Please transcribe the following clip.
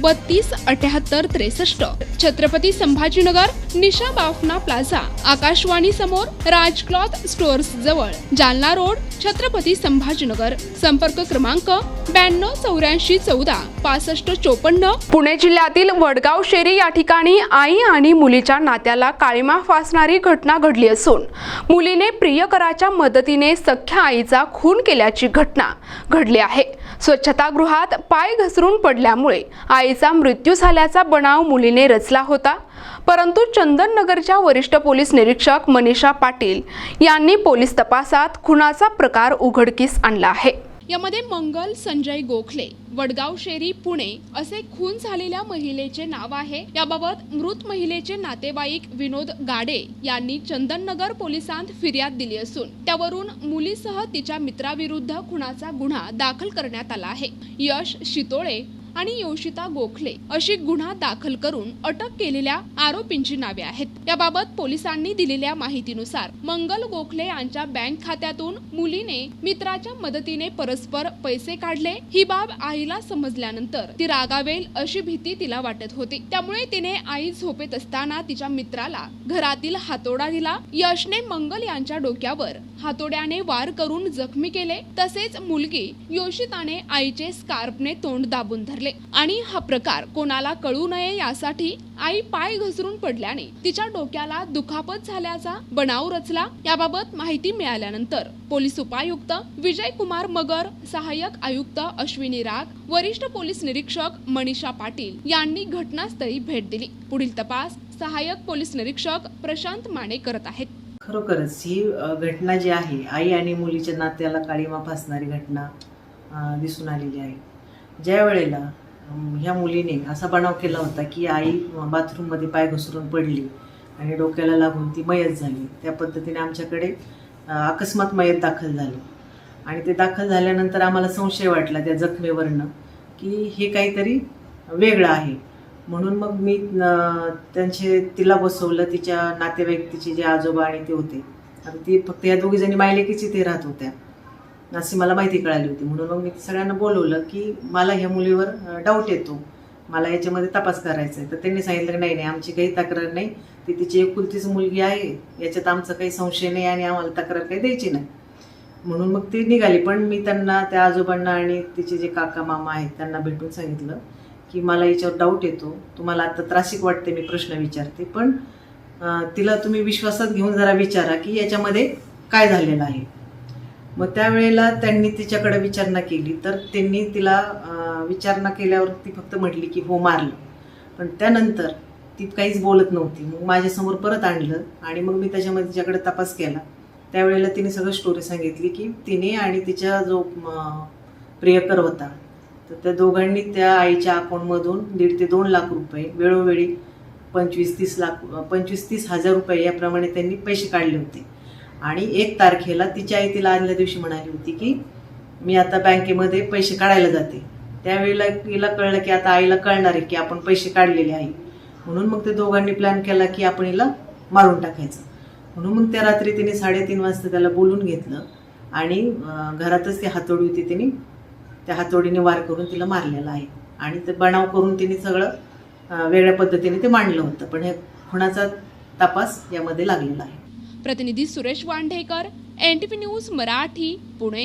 बत्तीस अठ्याहत्तर त्रेसष्ट. छत्रपती संभाजीनगर निशा बाफना प्लाझा. आकाशवाणी समोर राज क्लॉथ स्टोअर्स जवळ. जालना रोड छत्रपती संभाजीनगर. संपर्क क्रमांक ब्याण्णव चौऱ्याऐंशी चौदा पासष्ट चोपन्न. पुणे जिल्ह्यातील वडगाव शेरी या ठिकाणी आई आणि मुलीच्या नात्याला काळीमा फासणारी घटना घडली असून मुलीने प्रियकराच्या मदतीने सख्या आईचा खून केल्याची घटना घडली आहे. स्वच्छतागृहात पाय घसरून पडल्यामुळे आईचा मृत्यू झाल्याचा बनाव मुलीने रचला होता. परंतु चंदननगरच्या वरिष्ठ पोलीस निरीक्षक मनीषा पाटील यांनी पोलीस तपासात खुनाचा प्रकार उघडकीस आणला आहे. यामध्ये मंगल संजय गोखले वडगाव शेरी पुणे असे खून झालेल्या महिलेचे नाव आहे. याबाबत मृत महिलेचे नातेवाईक विनोद गाडे यांनी चंदननगर पोलिसांत फिर्याद दिली असून त्यावरून मुलीसह तिच्या मित्राविरुद्ध खुनाचा गुन्हा दाखल करण्यात आला आहे. यश शितोळे आणि योशिता गोखले अशी गुन्हा दाखल करून अटक केलेल्या आरोपींची नावे आहेत. याबाबत पोलिसांनी दिलेल्या माहितीनुसार मंगल गोखले यांच्या बँक खात्यातून मुलीने मित्राच्या मदतीने परस्पर पैसे काढले. ही बाब आईला समजल्यानंतर ती रागावेल अशी भीती तिला वाटत होती. त्यामुळे तिने आई झोपेत असताना तिच्या मित्राला घरातील हातोडा दिला. यशने मंगल यांच्या डोक्यावर हातोड्याने वार करून जखमी केले. तसेच मुलगी योशिताने आईचे स्कार्फने तोंड दाबून धरले. आणि हा प्रकार कोणाला कळू नये यासाठी आई पाय घसरून पडल्याने तिच्या डोक्याला दुखापत झाल्याचा बनाव रचला. याबाबत माहिती मिळाल्यानंतर पोलीस उपायुक्त विजय कुमार मगर सहाय्यक आयुक्त अश्विनी राग वरिष्ठ पोलीस निरीक्षक मनीषा पाटील यांनी घटनास्थळी भेट दिली. पुढील तपास सहाय्यक पोलीस निरीक्षक प्रशांत माने करत आहेत. खरोखरच ही घटना जी आहे आई आणि मुलीच्या नात्याला काळीमा फासणारी घटना दिसून आलेली आहे. ज्या वेळेला ह्या मुलीने असा बनाव केला होता की आई बाथरूममध्ये पाय घसरून पडली आणि डोक्याला लागून ती मयत झाली. त्या पद्धतीने आमच्याकडे अकस्मात मयत दाखल झाली. आणि ते दाखल झाल्यानंतर आम्हाला संशय वाटला त्या जखमेवरनं की हे काहीतरी वेगळं आहे. म्हणून मग मी त्यांचे तिला बसवलं तिच्या नातेवाईक तिचे जे आजोबा आणि ते होते. आणि ती फक्त या दोघीजणी मायलेकीच इथे राहत होत्या. अशी मला माहिती कळाली होती. म्हणून मग मी सगळ्यांना बोलवलं की मला ह्या मुलीवर डाऊट येतो. मला याच्यामध्ये तपास करायचा आहे तर त्यांनी सांगितलं की नाही नाही आमची काही तक्रार नाही. ती तिची एकुलतीच मुलगी आहे. याच्यात आमचा काही संशय नाही आणि आम्हाला तक्रार काही द्यायची नाही. म्हणून मग ती निघाली. पण मी त्यांना त्या आजोबांना आणि तिचे जे काका मामा आहेत त्यांना भेटून सांगितलं की मला याच्यावर डाऊट येतो. तुम्हाला आता त्रासिक वाटते मी प्रश्न विचारते. पण तिला तुम्ही विश्वासात घेऊन जरा विचारा की याच्यामध्ये काय झालेलं आहे. मग त्यावेळेला त्यांनी तिच्याकडे विचारणा केली. तर त्यांनी तिला विचारणा केल्यावर ती फक्त म्हटली की हो मारलं. पण त्यानंतर ती काहीच बोलत नव्हती. मग माझ्यासमोर परत आणलं आणि मग मी त्याच्यामध्ये तिच्याकडे तपास केला. त्यावेळेला तिने सगळं स्टोरी सांगितली की तिने आणि तिच्या जो प्रियकर होता तर त्या दोघांनी त्या आईच्या अकाउंटमधून दीड ते दोन लाख रुपये वेळोवेळी पंचवीस तीस लाख पंचवीस तीस हजार रुपये याप्रमाणे त्यांनी पैसे काढले होते. आणि एक तारखेला तिची आई तिला आदल्या दिवशी म्हणाली होती की मी आता बँकेमध्ये पैसे काढायला जाते. त्यावेळेला तिला कळलं की आता आईला कळणार आहे की आपण पैसे काढलेले आहे. म्हणून मग ते दोघांनी प्लॅन केला की आपण हिला मारून टाकायचं. म्हणून मग त्या रात्री तिने साडेतीन वाजता त्याला बोलून घेतलं आणि घरातच ती हातोडी होती तिने त्या हातोडीने वार करून तिला मारलेला आहे. आणि ते बनाव करून तिने सगळं वेगळ्या पद्धतीने ते मांडलं होतं. पण हे खुणाचा तपास यामध्ये लागलेला आहे. प्रतिनिधी Suresh Wandhekar N T news Marathi Pune.